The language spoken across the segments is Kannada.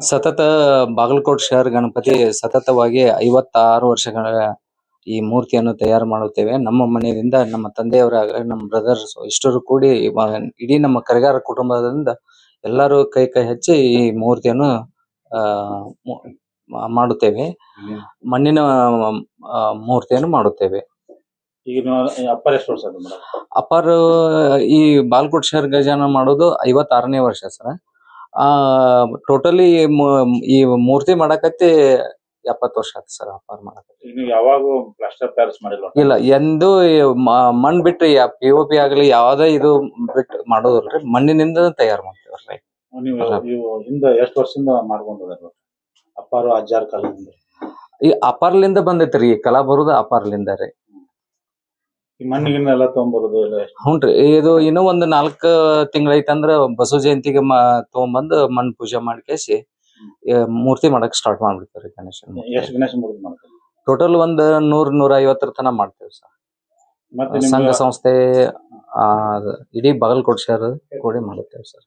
ಸತತ ಬಾಗಲಕೋಟ್ ಶಹರ್ ಗಣಪತಿ ಸತತವಾಗಿ ಐವತ್ತಾರು ವರ್ಷಗಳ ಈ ಮೂರ್ತಿಯನ್ನು ತಯಾರು ಮಾಡುತ್ತೇವೆ. ನಮ್ಮ ಮನೆಯಿಂದ ನಮ್ಮ ತಂದೆಯವರ ನಮ್ಮ ಬ್ರದರ್ಸ್ ಇಷ್ಟರು ಕೂಡಿ ಇಡೀ ನಮ್ಮ ಕರಿಗಾರ ಕುಟುಂಬದಿಂದ ಎಲ್ಲರೂ ಕೈ ಕೈ ಹಚ್ಚಿ ಈ ಮೂರ್ತಿಯನ್ನು ಆ ಮಾಡುತ್ತೇವೆ. ಮಣ್ಣಿನ ಆ, ಮೂರ್ತಿಯನ್ನು ಮಾಡುತ್ತೇವೆ. ಈಗ ನೀವು ಅಪ್ಪರ್ ಎಷ್ಟು ವರ್ಷ ಆಯ್ತು ಮೇಡಮ್? ಅಪಾರ ಈ ಬಾಲ್ಕೋಟ್ ಶಹರ್ ಗಜಾನ ಮಾಡೋದು ಐವತ್ತಾರನೇ ವರ್ಷ ಸರ್. ಆ ಟೋಟಲಿ ಈ ಮೂರ್ತಿ ಮಾಡಕತ್ತಿ ಎಪ್ಪತ್ತು ವರ್ಷ ಆಯ್ತು ಸರ್ ಅಪಾರ ಮಾಡಕತ್ತಿ. ನೀವು ಯಾವಾಗೂ ಪ್ಲಾಸ್ಟರ್ ಪ್ಯಾರಿಸ್ ಮಾಡಿಲ್ವಾ ಇಲ್ಲ ಎಂದು ಮಣ್ಣು ಬಿಟ್ಟು ಪಿ ಒ ಪಿ ಆಗಲಿ ಯಾವುದೇ ಇದು ಬಿಟ್ಟು ಮಾಡೋದಿಲ್ರಿ ಮಣ್ಣಿನಿಂದ ತಯಾರು ಮಾಡ್ತೇವ್ರಿ ನೀವು ಹಿಂದೆ ಎಷ್ಟು ವರ್ಷದಿಂದ ಮಾಡ್ಕೊಂಡ್ರಿ ಅಪ್ಪಾರು ಅಜ್ಜಾರ ಕಾಲದಿಂದ ಈ ಅಪಾರ್ಲಿಂದ ಬಂದೈತ್ರಿ ಈ ಕಲಾ ಬರುದು ಅಪಾರ್ಲಿಂದ ರೀ. ಈ ಇದು ಎಲ್ಲ ಇನ್ನೂ ಒಂದು ನಾಲ್ಕು ತಿಂಗಳೈತಂದ್ರ ಬಸವ ಜಯಂತಿಗೆ ಮ ತಗೊಂಬಂದ್ ಮಣ್ಣು ಪೂಜೆ ಮಾಡ್ಕೇಸಿ ಮೂರ್ತಿ ಮಾಡಕ್ ಸ್ಟಾರ್ಟ್ ಮಾಡ್ಬಿಡ್ತೇವ್ರಿ ಗಣೇಶನ ಎಷ್ಟು ಗಣೇಶ ಮೂರ್ತಿ ಮಾಡ್ತೀರಿ? ಟೋಟಲ್ ಒಂದ್ ನೂರ್ ನೂರ ಐವತ್ತರ ತನ ಮಾಡ್ತೇವೆ ಸರ್. ಮತ್ತೆ ಸಂಘ ನಿಮ್ಗೆ ಸಂಸ್ಥೆ ಆ, ಇಡೀ ಬಗಲ್ ಶಹರ ಕೂಡಿ ಮಾಡುತ್ತೇವೆ ಸರ್.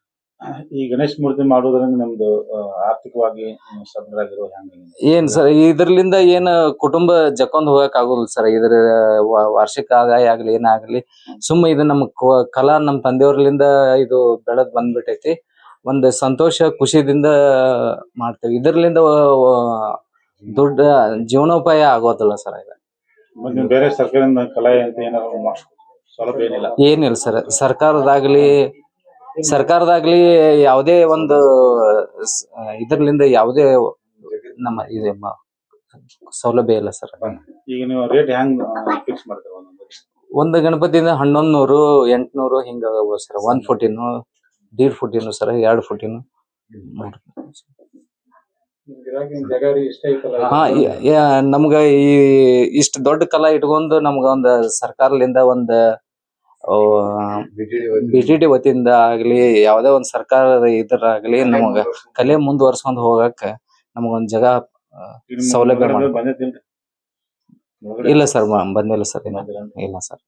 ಈ ಗಣೇಶ ಮೂರ್ತಿ ಮಾಡೋದ್ರಿಂದ ನಮ್ದು ಆರ್ಥಿಕವಾಗಿ ಏನ್ ಸರ್ ಇದ್ರಲಿಂದ ಏನ್ ಕುಟುಂಬ ಜಕ್ಕೊಂದ್ ಹೋಗಕ್ ಆಗೋದಿಲ್ಲ ಸರ್. ಇದ್ರ ವಾರ್ಷಿಕ ಆದಾಯ ಆಗ್ಲಿ ಏನಾಗ್ಲಿ ಸುಮ್ಮ ಇದು ನಮ್ ಕಲಾ ನಮ್ ತಂದೆಯವ್ರಲಿಂದ ಇದು ಬೆಳದ್ ಬಂದ್ಬಿಟ್ಟೈತಿ ಒಂದ್ ಸಂತೋಷ ಖುಷಿದಿಂದ ಮಾಡ್ತೇವೆ. ಇದ್ರಲಿಂದ ದೊಡ್ಡ ಜೀವನೋಪಾಯ ಆಗೋದಿಲ್ಲ ಸರ್ ಇದು ಬೇರೆ ಸರ್ಕಾರದಿಂದ ಕಲಾ ಅಂತ ಏನಾದ್ರು ಏನಿಲ್ಲ? ಏನಿಲ್ಲ ಸರ್. ಸರ್ಕಾರದಾಗ್ಲಿ ಸರ್ಕಾರದಾಗ್ಲಿ ಯಾವುದೇ ಒಂದು ಇದರಲ್ಲಿಂದ ಇದ್ರಲಿಂದ ಯಾವುದೇ ನಮ್ಮ ಇದೆ ಸೌಲಭ್ಯ ಇಲ್ಲ ಸರ್. ಈಗ ನೀವು ರೇಟ್ ಹೆಂಗ್ ಫಿಕ್ಸ್ ಮಾಡ್ತೇವೆ ಒಂದು ಗಣಪತಿಯಿಂದ ಹನ್ನೊಂದು ನೂರು ಎಂಟ್ನೂರು ಹಿಂಗ ಸರ್. ಒನ್ ಫೋರ್ಟಿನು ದೀಡ್ ಫೋರ್ಟಿನು ಸರ್ ಎರಡು ಫೋರ್ಟಿನು ಹಾ ನಮ್ಗ ಈ ಇಷ್ಟ ದೊಡ್ಡ ಕಲಾ ಇಟ್ಕೊಂಡು ನಮ್ಗ ಒಂದ್ ಸರ್ಕಾರದಿಂದ ಒಂದ್ ಬಿ ಟಿ ಡಿ ವತಿಯಿಂದ ಆಗ್ಲಿ ಯಾವ್ದೇ ಒಂದ್ ಸರ್ಕಾರದ ಇದ್ರಾಗ್ಲಿ ನಮಗ ಕಲೆ ಮುಂದುವರ್ಸ್ಕೊಂಡ್ ಹೋಗಾಕ ನಮಗೊಂದ್ ಜಾಗ ಸೌಲಭ್ಯ ಮಾಡ್- ಇಲ್ಲ ಸರ್ ಬಂದಿಲ್ಲ ಸರ್? ಇಲ್ಲ ಸರ್.